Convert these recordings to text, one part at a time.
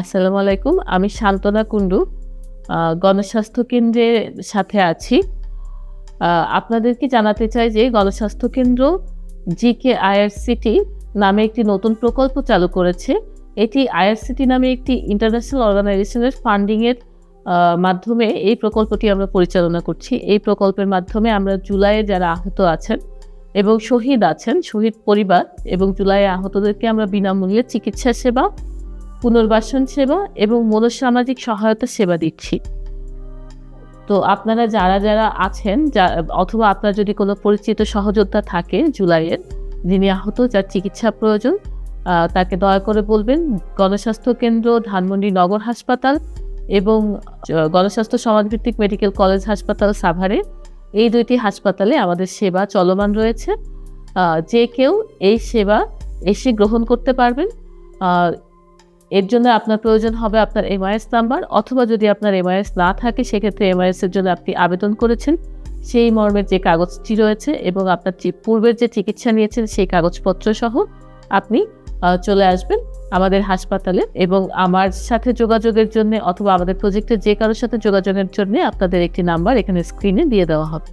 আসসালামু আলাইকুম, আমি শান্তনা কুণ্ডু গণস্বাস্থ্য কেন্দ্রের সাথে আছি। আপনাদেরকে জানাতে চাই যে গণস্বাস্থ্য কেন্দ্র জি জিকে আইআরসিটি নামে একটি নতুন প্রকল্প চালু করেছে। এটি আইআরসিটি নামে একটি ইন্টারন্যাশনাল অর্গানাইজেশনের ফান্ডিংয়ের মাধ্যমে এই প্রকল্পটি আমরা পরিচালনা করছি। এই প্রকল্পের মাধ্যমে আমরা জুলাইয়ে যারা আহত আছেন এবং শহীদ আছেন, শহীদ পরিবার এবং জুলাইয়ে আহতদেরকে আমরা বিনামূল্যে চিকিৎসা সেবা পুনর্বাসন সেবা এবং মনসামাজিক সহায়তা সেবা দিচ্ছি। তো আপনারা যারা যারা আছেন, যা অথবা আপনার যদি কোনো পরিচিত সহযোদ্ধা থাকে জুলাইয়ের, যিনি আহত, যার চিকিৎসা প্রয়োজন তাকে দয়া করে বলবেন, গণস্বাস্থ্য কেন্দ্র, ধানমন্ডি নগর হাসপাতাল এবং গণস্বাস্থ্য সমাজভিত্তিক মেডিকেল কলেজ হাসপাতাল সাভারে এই দুইটি হাসপাতালে আমাদের সেবা চলমান রয়েছে। যে কেউ এই সেবা এসে গ্রহণ করতে পারবেন। এর জন্য আপনার প্রয়োজন হবে আপনার এমআইএস নাম্বার অথবা যদি আপনার এমআইএস না থাকে, সেক্ষেত্রে এমআইএস এর জন্য আপনি আবেদন করেছেন। সেই মর্মের যে কাগজটি রয়েছে এবং আপনার পূর্বের যে চিকিৎসা নিয়েছেন সেই কাগজপত্র সহ আপনি চলে আসবেন আমাদের হাসপাতালে এবং আমার সাথে যোগাযোগের জন্য অথবা আমাদের প্রজেক্টের যে কারোর সাথে যোগাযোগের জন্য আপনাদের একটি নাম্বার এখানে স্ক্রিনে দিয়ে দেওয়া হবে।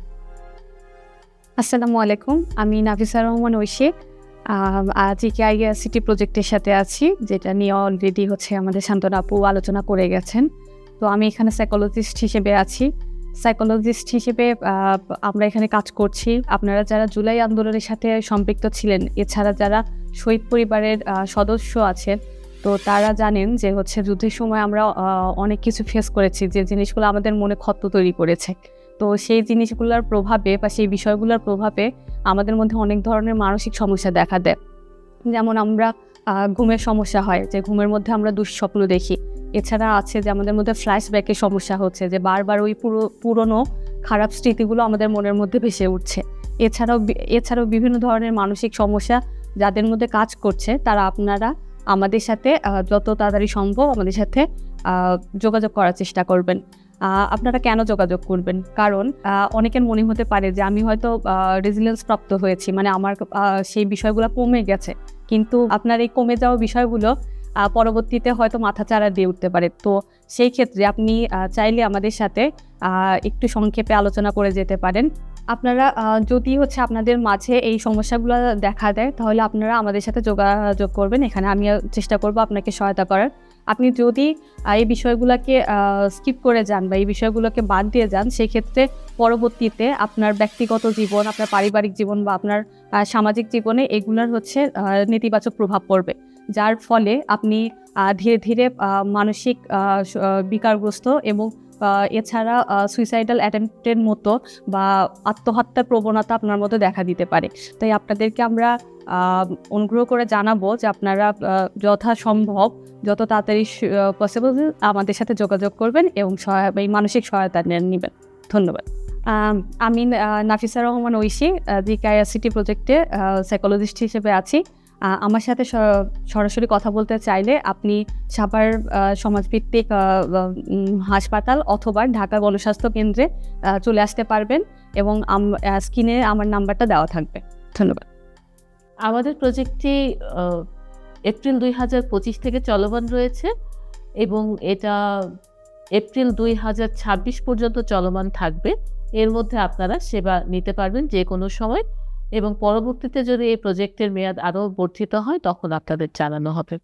আসসালামু আলাইকুম, আমি নাফিসা রহমান ঐশী। আহ, আজ ইকেআইয়া সিটি প্রজেক্টের সাথে আছি যেটা নিয়ে অলরেডি হচ্ছে আমাদের শান্তনা আপু আলোচনা করে গেছেন। তো আমি এখানে সাইকোলজিস্ট হিসেবে আছি। সাইকোলজিস্ট হিসেবে আমরা এখানে কাজ করছি। আপনারা যারা জুলাই আন্দোলনের সাথে সম্পৃক্ত ছিলেন এছাড়া যারা শহীদ পরিবারের সদস্য আছেন তো তারা জানেন যে হচ্ছে যুদ্ধের সময় আমরা অনেক কিছু ফেস করেছি। যে জিনিসগুলো আমাদের মনে ক্ষত তৈরি করেছে। তো সেই জিনিসগুলোর প্রভাবে বা সেই বিষয়গুলোর প্রভাবে আমাদের মধ্যে অনেক ধরনের মানসিক সমস্যা দেখা দেয়। যেমন আমরা ঘুমের সমস্যা হয়, যে ঘুমের মধ্যে আমরা দুঃস্বপ্ন দেখি। এছাড়া আছে যে আমাদের মধ্যে ফ্ল্যাশব্যাকের সমস্যা হচ্ছে, যে বারবার ওই পুরো, পুরনো খারাপ স্মৃতিগুলো আমাদের মনের মধ্যে ভেসে উঠছে। এছাড়াও এছাড়াও বিভিন্ন ধরনের মানসিক সমস্যা যাদের মধ্যে কাজ করছে, তারা আপনারা আমাদের সাথে যত তাড়াতাড়ি সম্ভব আমাদের সাথে যোগাযোগ করার চেষ্টা করবেন। আপনারা কেন যোগাযোগ করবেন? কারণ অনেকের মনে হতে পারে যে আমি হয়তো রেজিলেন্স প্রাপ্ত হয়েছি মানে আমার সেই বিষয়গুলো কমে গেছে। কিন্তু আপনার এই কমে যাওয়া বিষয়গুলো পরবর্তীতে হয়তো মাথাচাড়া দিয়ে উঠতে পারে। তো সেই ক্ষেত্রে আপনি চাইলে আমাদের সাথে একটু সংক্ষেপে আলোচনা করে যেতে পারেন। আপনারা যদি হচ্ছে আপনাদের মাঝে এই সমস্যাগুলো দেখা দেয়, তাহলে আপনারা আমাদের সাথে যোগাযোগ করবেন। এখানে আমি চেষ্টা করব আপনাকে সহায়তা করার। আপনি যদি এই বিষয়গুলোকে স্কিপ করে যান বা এই বিষয়গুলোকে বাদ দিয়ে যান, সেক্ষেত্রে পরবর্তীতে আপনার ব্যক্তিগত জীবন, আপনার পারিবারিক জীবন বা আপনার সামাজিক জীবনে এগুলোর হচ্ছে নেতিবাচক প্রভাব পড়বে। যার ফলে আপনি ধীরে ধীরে মানসিক বিকারগ্রস্ত এবং এছাড়া সুইসাইডাল অ্যাটেম্পটের মতো বা আত্মহত্যার প্রবণতা আপনার মধ্যে দেখা দিতে পারে। তাই আপনাদেরকে আমরা অনুগ্রহ করে জানাব যে আপনারা যথাসম্ভব, যত তাড়াতাড়ি পসিবল আমাদের সাথে যোগাযোগ করবেন এবং এই মানসিক সহায়তা নেবেন। ধন্যবাদ। আমি নাফিসা রহমান ঐশী জিকায়া সিটি প্রজেক্টে সাইকোলজিস্ট হিসেবে আছি। আমার সাথে সরাসরি কথা বলতে চাইলে আপনি সাপার সমাজভিত্তিক হাসপাতাল অথবা ঢাকা গণস্বাস্থ্য কেন্দ্রে চলে আসতে পারবেন এবং স্ক্রিনে আমার নাম্বারটা দেওয়া থাকবে। ধন্যবাদ। আমাদের প্রজেক্টটি এপ্রিল দুই হাজার পঁচিশ থেকে চলমান রয়েছে এবং এটা এপ্রিল দুই হাজার ছাব্বিশ পর্যন্ত চলমান থাকবে। এর মধ্যে আপনারা সেবা নিতে পারবেন যে কোনো সময়। এবং পরবর্তীতে যদি এই প্রজেক্টের মেয়াদ আরও বর্ধিত হয় তখন আপনাদের জানানো হবে।